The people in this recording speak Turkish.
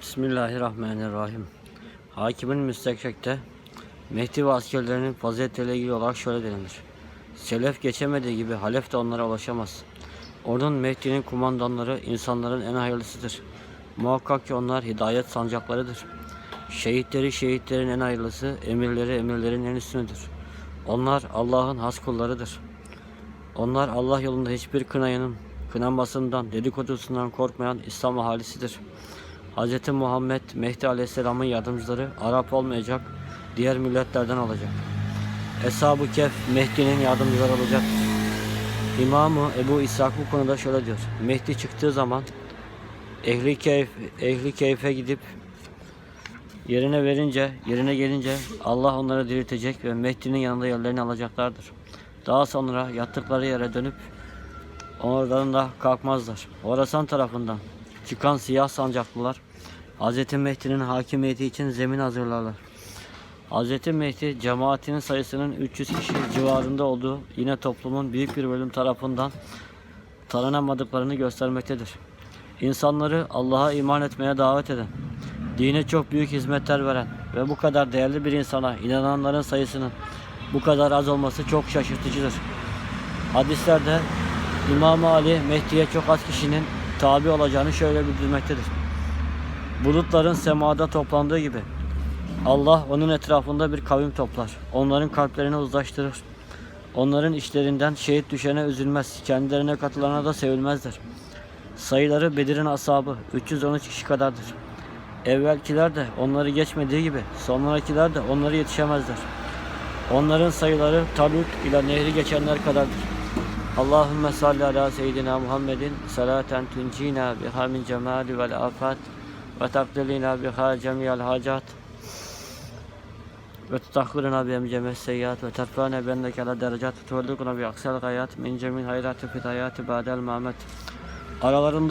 Bismillahirrahmanirrahim. Hakimin müstekşekte Mehdi ve askerlerinin faziletleriyle ilgili olarak şöyle denilir. Selef geçemediği gibi Halef de onlara ulaşamaz. Ordunun Mehdi'nin kumandanları insanların en hayırlısıdır. Muhakkak ki onlar hidayet sancaklarıdır. Şehitleri şehitlerin en hayırlısı, emirleri emirlerin en üstünüdür. Onlar Allah'ın has kullarıdır. Onlar Allah yolunda hiçbir kınayanın kınanmasından, dedikodusundan korkmayan İslam ahalisidir. Hz. Muhammed Mehdi Aleyhisselam'ın yardımcıları Arap olmayacak, diğer milletlerden olacak. Eshab-ı Kehf Mehdi'nin yardımcıları olacak. İmamı Ebu İshak bu konuda şöyle diyor. Mehdi çıktığı zaman ehli keyf, ehli keyfe gidip yerine verince, yerine gelince Allah onları diriltecek ve Mehdi'nin yanında yerlerini alacaklardır. Daha sonra yattıkları yere dönüp oradan da kalkmazlar. Orasan tarafından çıkan siyah sancaklılar Hz. Mehdi'nin hakimiyeti için zemin hazırlarlar. Hz. Mehdi cemaatinin sayısının 300 kişi civarında olduğu yine toplumun büyük bir bölüm tarafından tanınamadıklarını göstermektedir. İnsanları Allah'a iman etmeye davet eden, dine çok büyük hizmetler veren ve bu kadar değerli bir insana inananların sayısının bu kadar az olması çok şaşırtıcıdır. Hadislerde İmam Ali Mehdi'ye çok az kişinin tabi olacağını şöyle bildirmektedir. Bulutların semada toplandığı gibi Allah onun etrafında bir kavim toplar. Onların kalplerini uzlaştırır. Onların işlerinden şehit düşene üzülmez. Kendilerine katılana da sevilmezler. Sayıları Bedir'in ashabı 313 kişi kadardır. Evvelkiler de onları geçmediği gibi sonrakiler de onları yetişemezler. Onların sayıları Talut ile nehri geçenler kadardır. Allahümme salli ala seyyidina Muhammedin salaten tuncina biha min cemali vel afat وتقتلينا بها جميع الحاجات وتطهرنا بهم جميع السيئات وترفعنا بأنك على درجات وتولقنا بأقصى الغايات من جميع الخيرات في بعد الممات. Aralarında